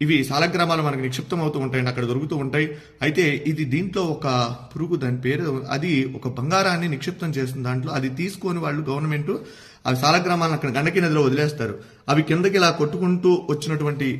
ఇవి సాలగ్రామాలు మనకు నిక్షిప్తం అవుతూ ఉంటాయండి అక్కడ దొరుకుతూ ఉంటాయి. అయితే ఇది దీంట్లో ఒక పురుగు దాని పేరు అది ఒక బంగారాన్ని నిక్షిప్తం చేస్తుంది దాంట్లో. అది తీసుకొని వాళ్ళు గవర్నమెంట్ అవి సాలగ్రామాలను అక్కడ గండకీ నదిలో వదిలేస్తారు. అవి కిందకి ఇలా కొట్టుకుంటూ వచ్చినటువంటి